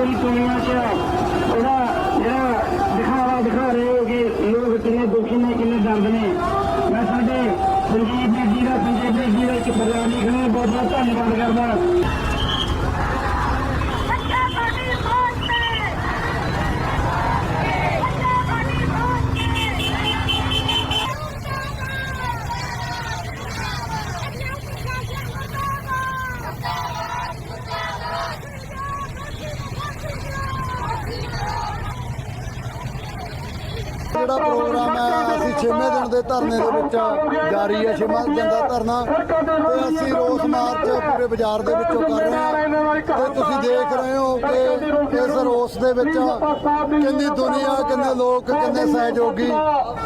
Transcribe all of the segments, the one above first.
ਸਾਰੀ ਦੁਨੀਆ 'ਚ ਉਹਦਾ ਜਿਹੜਾ ਦਿਖਾਵਾ ਦਿਖਾ ਰਹੇ ਹੋ ਕਿ ਲੋਕ ਕਿੰਨੇ ਦੁਖੀ ਨੇ, ਕਿੰਨੇ ਦੰਦ ਨੇ। ਮੈਂ ਸਾਡੇ ਸੰਜੀਵ ਜੀ ਦਾ, ਸੰਜੀਵ ਜੀ ਦਾ ਇੱਕ ਪ੍ਰੋਗਰਾਮ ਲਿਖਣਾ ਬਹੁਤ ਬਹੁਤ ਧੰਨਵਾਦ ਕਰਦਾ। ਜਿਹੜਾ ਪ੍ਰੋਗਰਾਮ ਹੈ, ਅਸੀਂ 6ਵੇਂ ਦਿਨ ਦੇ ਧਰਨੇ ਦੇ ਵਿੱਚ ਜਾਰੀ ਹੈ 6ਵਾਂ ਦਿਨ ਧਰਨਾ। ਤੇ ਅਸੀਂ ਰੋਸ ਮਾਰਚ ਪੂਰੇ ਬਾਜ਼ਾਰ ਦੇ ਵਿੱਚੋਂ ਕਰ ਰਹੇ ਹਾਂ। ਤੇ ਤੁਸੀਂ ਦੇਖ ਰਹੇ ਹੋ ਕਿ ਇਸ ਰੋਸ ਦੇ ਵਿੱਚ ਕਿੰਨੀ ਦੁਨੀਆ, ਕਿੰਨੇ ਲੋਕ, ਕਿੰਨੇ ਸਹਿਯੋਗੀ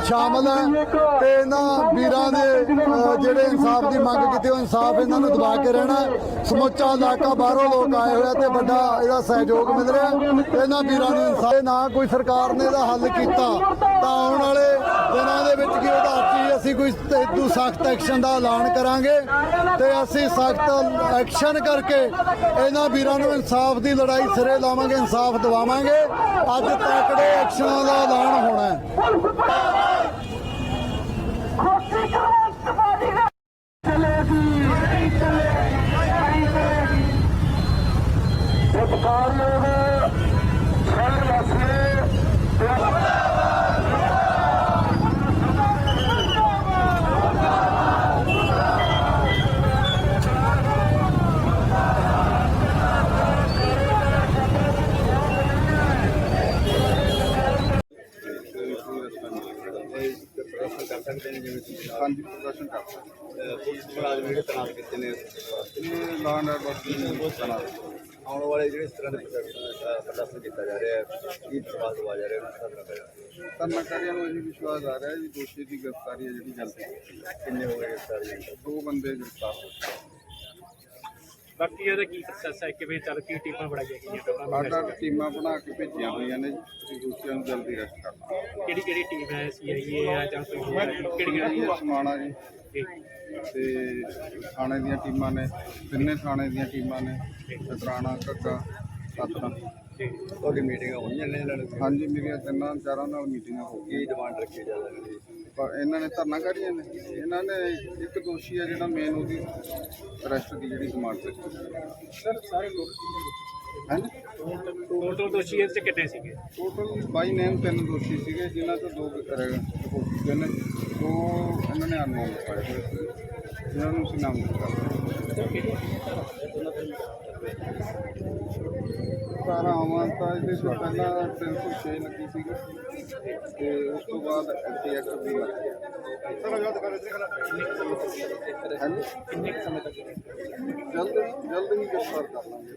ਸ਼ਾਮਲ ਹੈ। ਤੇ ਇਹਨਾਂ ਵੀਰਾਂ ਦੇ ਜਿਹੜੇ ਇਨਸਾਫ ਦੀ ਮੰਗ ਕੀਤੀ, ਉਹ ਇਨਸਾਫ ਇਹਨਾਂ ਨੂੰ ਦਬਾ ਕੇ ਰਹਿਣਾ ਸਮੁੱਚਾ ਇਲਾਕਾ ਬਾਹਰੋਂ ਲੋਕ ਆਏ ਹੋਏ ਤੇ ਵੱਡਾ ਇਹਦਾ ਸਹਿਯੋਗ ਮਿਲ ਰਿਹਾ ਇਹਨਾਂ ਵੀਰਾਂ ਨੂੰ ਇਨਸਾਫ ਨਾ ਕੋਈ ਸਰਕਾਰ ਨੇ ਇਹਦਾ ਹੱਲ ਕੀਤਾ, ਤਾਂ ਆਉਣ ਵਾਲੇ ਦਿਨਾਂ ਦੇ ਵਿੱਚ ਕੀ ਉਹਦਾ ਅਸੀਂ ਕੋਈ ਇਦੋਂ ਸਖਤ ਐਕਸ਼ਨ ਦਾ ਐਲਾਨ ਕਰਾਂਗੇ ਤੇ ਅਸੀਂ ਸਖਤ ਐਕਸ਼ਨ ਕਰਕੇ ਇਹਨਾਂ ਵੀਰਾਂ ਨੂੰ ਇਨਸਾਫ ਦੀ ਲੜਾਈ ਸਿਰੇ ਲਾਵਾਂਗੇ, ਇਨਸਾਫ ਦਿਵਾਵਾਂਗੇ। ਅੱਜ ਤੱਕੜੇ ਐਕਸ਼ਨਾਂ ਦਾ ਐਲਾਨ ਹੋਣਾ ਹੈ। ਹਾਂਜੀ ਪ੍ਰਦਰਸ਼ਨ ਕਰ ਸਕਦੇ ਪੁਲਿਸ ਮੁਲਾਜ਼ਮ ਜਿਹੜੇ ਤਨਾਤ ਕੀਤੇ ਨੇ ਇਹ ਲਾਅ ਐਂਡ ਆਰਡਰ ਦੀ ਬਣਾ ਆਉਣ ਵਾਲੇ ਜਿਹੜੇ ਇਸ ਤਰ੍ਹਾਂ ਦੇ ਪ੍ਰਦਰਸ਼ਨ ਕੀਤਾ ਜਾ ਰਿਹਾ ਹੈ ਕੀ ਸਵਾਲ ਦਵਾ ਜਾ ਰਿਹਾ ਉਹਨਾਂ ਦਾ ਪਿਆ ਧਰਨਾਕਾਰੀਆਂ ਨੂੰ ਇਹ ਵਿਸ਼ਵਾਸ ਆ ਰਿਹਾ ਹੈ ਜੀ ਦੋਸ਼ੀ ਦੀ ਗ੍ਰਿਫਤਾਰੀ ਹੈ ਜਿਹੜੀ ਜਲਦੀ ਕਿੰਨੇ ਹੋ ਗਏ ਗ੍ਰਿਫਤਾਰ? ਦੋ ਬੰਦੇ ਗ੍ਰਿਫਤਾਰ ਹੋ ਚੁੱਕੇ ਬਾਕੀ ਇਹਦਾ ਕੀ ਪ੍ਰੋਸੈਸ ਹੈ ਕਿਵੇਂ ਚੱਲ ਕੀ ਟੀਮਾਂ ਬਣਾਈਆਂ ਗਈਆਂ ਟੋਟਲ ਅੱਡ ਅੱਡ ਟੀਮਾਂ ਬਣਾ ਕੇ ਭੇਜੀਆਂ ਹੋਈਆਂ ਨੇ ਜੀ ਤੇ ਦੋਸ਼ੀਆਂ ਨੂੰ ਜਲਦੀ ਅਰੈਸਟ ਕਰਨਾ ਕਿਹੜੀ ਕਿਹੜੀ ਟੀਮ ਹੈ ਸੀਆਈਏ ਹੈ ਜਾਂ ਕੋਈ ਹੋਰ ਹੈ? ਕਿਹੜੀ ਕਿਹੜੀ ਇਹ ਸਮਾਣਾ ਜੀ। ਤੇ ਥਾਣੇ ਦੀਆਂ ਟੀਮਾਂ ਨੇ ਤਿੰਨੇ ਥਾਣੇ ਦੀਆਂ ਟੀਮਾਂ ਨੇ ਸਤਰਾਣਾ ਘੱਗਾ ਸਤਨਾ ਤੁਹਾਡੀ ਮੀਟਿੰਗ ਹੋਈਆਂ ਨੇ ਇਹਨਾਂ ਹਾਂਜੀ ਮੇਰੀਆਂ ਤਿੰਨਾਂ ਚਾਰਾਂ ਨਾਲ ਮੀਟਿੰਗਾਂ ਹੋ ਗਈਆਂ ਡਿਮਾਂਡ ਰੱਖੀ ਜਾ ਰਹੀ ਹੈ? ਇਹਨਾਂ ਨੇ ਧਰਨਾ ਕੱਢੀਆਂ ਨੇ? ਇਹਨਾਂ ਨੇ ਇੱਕ ਦੋਸ਼ੀ ਆ ਜਿਹੜਾ ਮੇਨ ਉਹਦੀ ਅਰੈਸਟ ਦੀ ਜਿਹੜੀ ਕਮਾਂਡ ਤੇ। ਸਰ ਸਾਰੇ ਲੋਕ ਟੋਟਲ ਦੋਸ਼ੀ ਇਹਦੇ ਕਿੰਨੇ ਸੀਗੇ? ਟੋਟਲ ਬਾਈ ਨੇਮ ਤਿੰਨ ਦੋਸ਼ੀ ਸੀਗੇ ਜਿਨ੍ਹਾਂ ਤੋਂ ਦੋ ਰਿਪੋਰਟ ਨੇ। ਦੋ ਇਹਨਾਂ ਨੇ ਅਨਨੋਨ ਪਾਏ ਇਹਨਾਂ ਨੂੰ ਸੁਨਾਮ ਦਿੱਤਾ। ਸਰਤਾਜ ਦੇ ਤੋਂ ਪਹਿਲਾਂ 306 ਲੱਗੀ ਸੀਗੀ ਤੇ ਉਸ ਤੋਂ ਬਾਅਦ 10120 ਲੱਗੀ। ਸਰ ਆਜ਼ਾਦ ਕਰ ਇਧਰ ਖਲਾ ਕਿੰਨੇ ਸਮੇਂ ਤੱਕ ਜਲਦ ਜਲਦ ਹੀ ਗ੍ਰਿਫਤਾਰ ਕਰ ਲਾਂਗੇ।